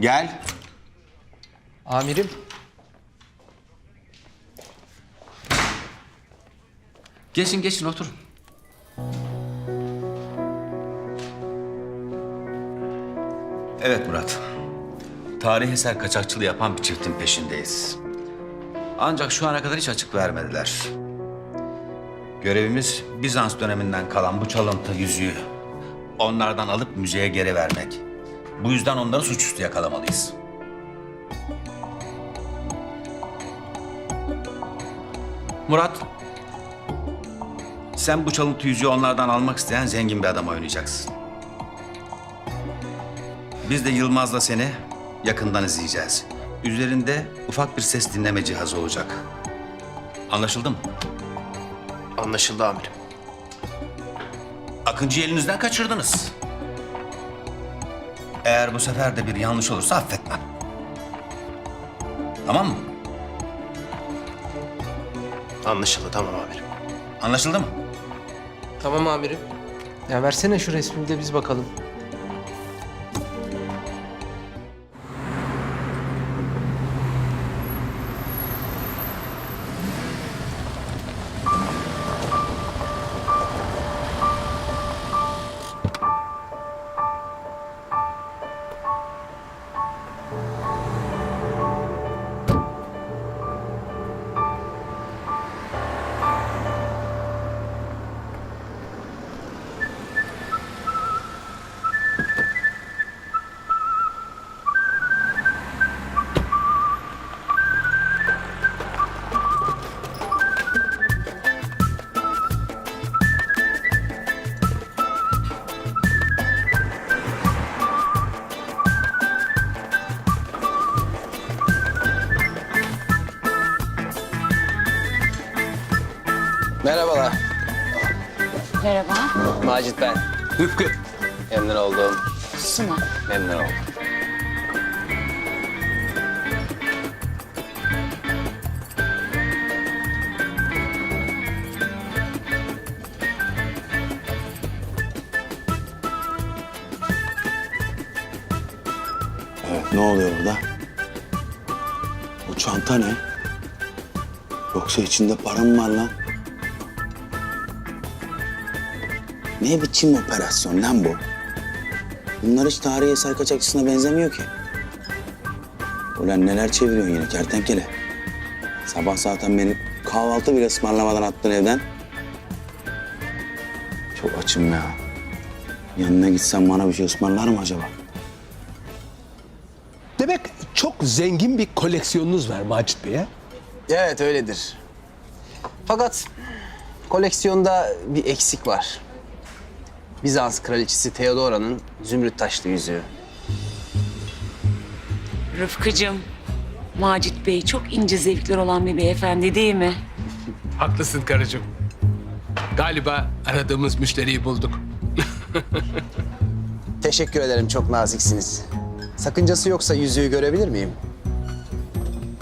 Gel. Amirim. Geçin geçin oturun. Evet Murat. Tarih eser kaçakçılığı yapan bir çiftin peşindeyiz. Ancak şu ana kadar hiç açık vermediler. Görevimiz Bizans döneminden kalan bu çalıntı yüzüğü onlardan alıp müzeye geri vermek. Bu yüzden onları suçüstü yakalamalıyız. Murat, sen bu çalıntı yüzüğü onlardan almak isteyen zengin bir adam oynayacaksın. Biz de Yılmaz'la seni yakından izleyeceğiz. Üzerinde ufak bir ses dinleme cihazı olacak. Anlaşıldı mı? Anlaşıldı amirim. Akıncı'yı elinizden kaçırdınız. Eğer bu sefer de bir yanlış olursa affetmem. Tamam mı? Anlaşıldı tamam amirim. Anlaşıldı mı? Tamam amirim. Ya versene şu resmi de biz bakalım. Merhabalar. Merhaba. Macit ben. Rıfkı. Memnun oldum. Suna. Memnun oldum. Evet, ne oluyor burada? Bu çanta ne? Yoksa içinde para mı var lan? Ne biçim operasyon lan bu? Bunlar hiç tarihi eser kaçakçısına benzemiyor ki. Ulan neler çeviriyorsun yine kertenkele? Sabah zaten beni kahvaltı bile ısmarlamadan attın evden. Çok açım ya. Yanına gitsem bana bir şey ısmarlar mı acaba? Demek çok zengin bir koleksiyonunuz var Macit Bey. ha? Evet öyledir. Fakat koleksiyonda bir eksik var. Bizans kraliçesi Theodora'nın zümrüt taşlı yüzüğü. Rıfkıcığım. Macit Bey çok ince zevkler olan bir beyefendi değil mi? Haklısın karıcığım. Galiba aradığımız müşteriyi bulduk. Teşekkür ederim çok naziksiniz. Sakıncası yoksa yüzüğü görebilir miyim?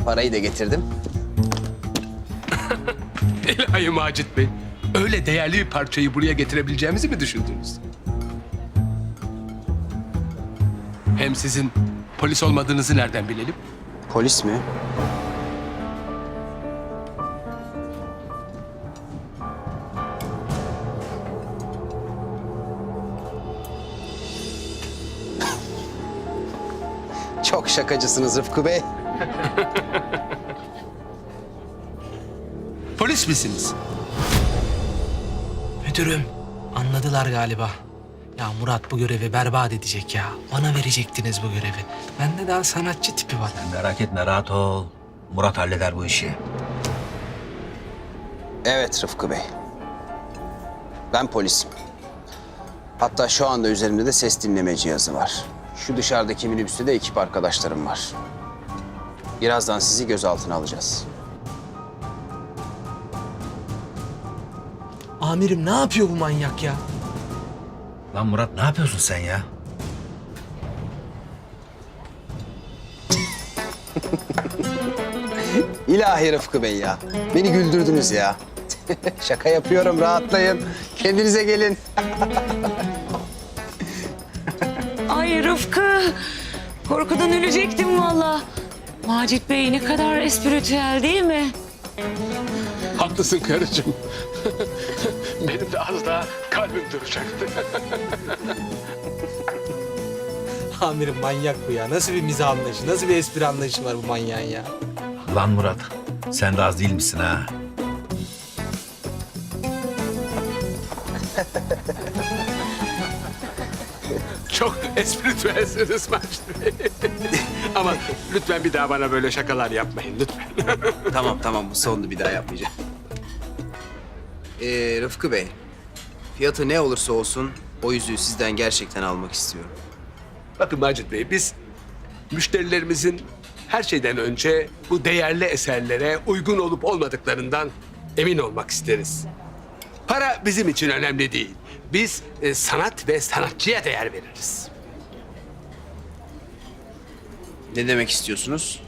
Parayı da getirdim. İlahi Macit Bey. Öyle değerli bir parçayı buraya getirebileceğimizi mi düşündünüz? Hem sizin polis olmadığınızı nereden bilelim? Polis mi? Çok şakacısınız Rıfkı Bey. Polis misiniz? Müdürüm, anladılar galiba. Ya Murat bu görevi berbat edecek ya. Bana verecektiniz bu görevi. Bende daha sanatçı tipi var. Merak etme rahat ol. Murat halleder bu işi. Evet Rıfkı Bey. Ben polisim. Hatta şu anda üzerimde de ses dinleme cihazı var. Şu dışarıdaki minibüste de ekip arkadaşlarım var. Birazdan sizi gözaltına alacağız. Amirim ne yapıyor bu manyak ya? Lan Murat ne yapıyorsun sen ya? İlahi Rıfkı Bey ya. Beni güldürdünüz ya. Şaka yapıyorum rahatlayın. Kendinize gelin. Ay Rıfkı. Korkudan ölecektim vallahi. Macit Bey ne kadar espritüel değil mi? Haklısın karıcığım. Az daha kalbim duracaktı. Amirim manyak bu ya. Nasıl bir mizah anlayışı, nasıl bir espri anlayışı var bu manyağın ya. Lan Murat, sen de az değil misin ha? Çok espritüelsiniz Macit Bey. Ama lütfen bir daha bana böyle şakalar yapmayın lütfen. Tamam tamam bu sonunu bir daha yapmayacağım. Ee, Rıfkı Bey, fiyatı ne olursa olsun o yüzüğü sizden gerçekten almak istiyorum. Bakın Macit Bey biz müşterilerimizin her şeyden önce bu değerli eserlere uygun olup olmadıklarından emin olmak isteriz. Para bizim için önemli değil. Biz e, sanat ve sanatçıya değer veririz. Ne demek istiyorsunuz?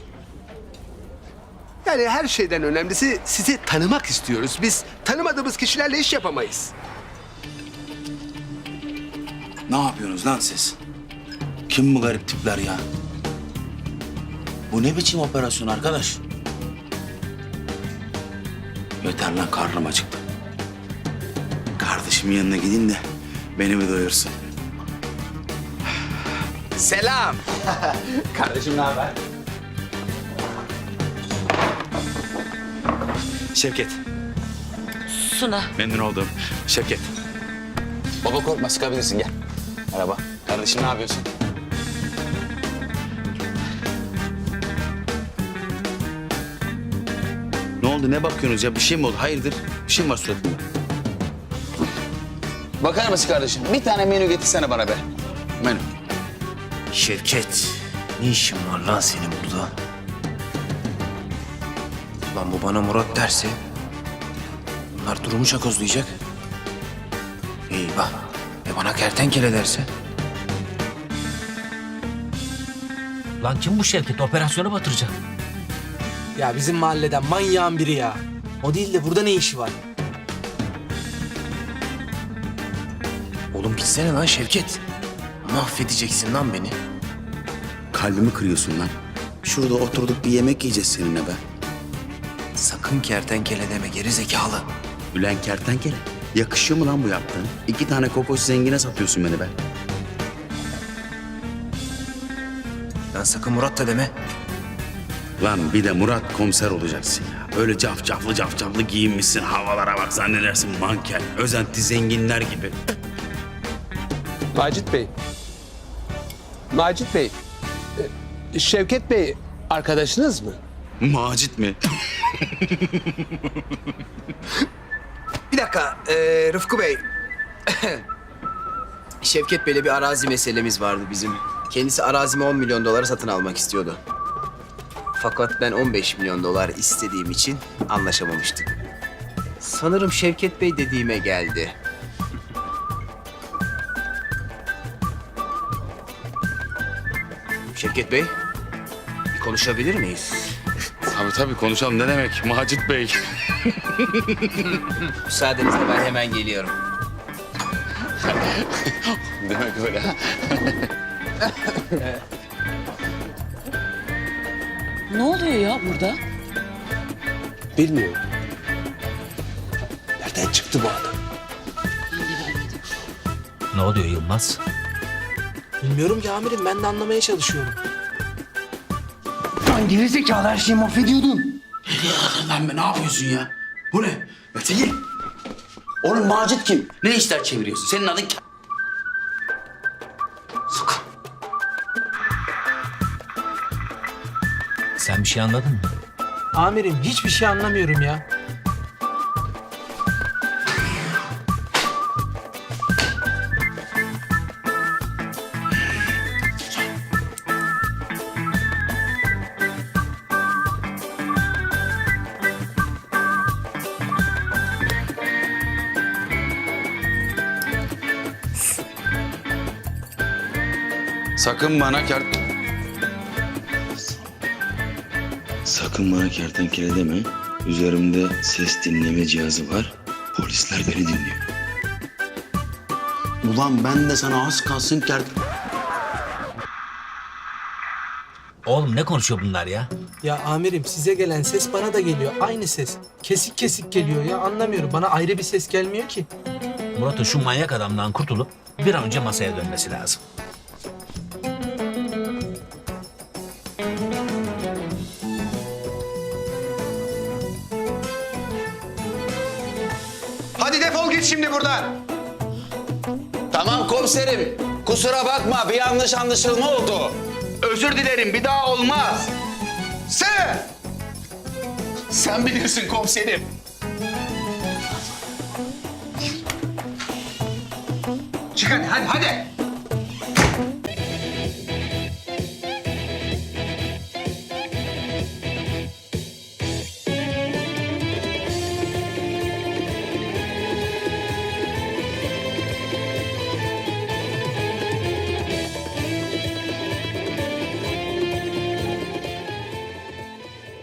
Yani her şeyden önemlisi sizi tanımak istiyoruz. Biz tanımadığımız kişilerle iş yapamayız. Ne yapıyorsunuz lan siz? Kim bu garip tipler ya? Bu ne biçim operasyon arkadaş? Yeter lan karnım acıktı. Kardeşimin yanına gideyim de beni bir doyursun. Selam. Kardeşim ne haber? Şevket. Suna. Memnun oldum. Şevket. Baba korkma sıkabilirsin gel. Merhaba. Kardeşim ne yapıyorsun? Ne oldu ne bakıyorsunuz ya bir şey mi oldu? Hayırdır? Bir şey mi var suratında? Bakar mısın kardeşim? Bir tane menü getirsene bana be. Menü. Şevket, ne işin var lan senin burada? Lan bu bana Murat derse... Bunlar durumu çakozlayacak. Eyvah. E bana kertenkele derse? Lan kim bu Şevket? Operasyonu batıracak. Ya bizim mahalleden manyağın biri ya. O değil de burada ne işi var? Oğlum gitsene lan Şevket. Mahvedeceksin lan beni. Kalbimi kırıyorsun lan. Şurada oturduk bir yemek yiyeceğiz seninle be. Sakın kertenkele deme geri zekalı. Ülen kertenkele. Yakışıyor mu lan bu yaptığın? İki tane kokoş zengine satıyorsun beni be. Lan sakın Murat da deme. Lan bir de Murat komiser olacaksın ya. Öyle cafcaflı cafcaflı giyinmişsin. Havalara bak zannedersin manken. Özenti zenginler gibi. Macit Bey. Macit Bey. e, Şevket Bey arkadaşınız mı? Macit mi? Dakika ee, Rıfkı Bey. Şevket Bey'le bir arazi meselemiz vardı bizim. Kendisi arazimi 10 milyon dolara satın almak istiyordu. Fakat ben 15 milyon dolar istediğim için anlaşamamıştık. Sanırım Şevket Bey dediğime geldi. Şevket Bey, bir konuşabilir miyiz? Tabii tabii konuşalım. Ne demek Macit Bey? Müsaadenizle ben hemen geliyorum. Demek öyle ha. Ne oluyor ya burada? Bilmiyorum. Nereden çıktı bu adam? Ne oluyor Yılmaz? Bilmiyorum ki amirim ben de anlamaya çalışıyorum. Lan gerizekalı her şeyi mahvediyordun. Lan be ne yapıyorsun ya? Bu ne? Öteki. Oğlum Macit kim? Ne işler çeviriyorsun? Senin adın kim? Sakın. Sen bir şey anladın mı? Amirim hiçbir şey anlamıyorum ya. Sakın bana kert... Sakın bana kertenkele deme. Üzerimde ses dinleme cihazı var. Polisler beni dinliyor. Ulan ben de sana az kalsın kert... Oğlum ne konuşuyor bunlar ya? Ya amirim size gelen ses bana da geliyor. Aynı ses. Kesik kesik geliyor ya anlamıyorum. Bana ayrı bir ses gelmiyor ki. Murat'ın şu manyak adamdan kurtulup bir an önce masaya dönmesi lazım. Hadi defol git şimdi buradan. Tamam komiserim. Kusura bakma bir yanlış anlaşılma oldu. Özür dilerim bir daha olmaz. Sen! Sen bilirsin komiserim. Çık hadi hadi hadi.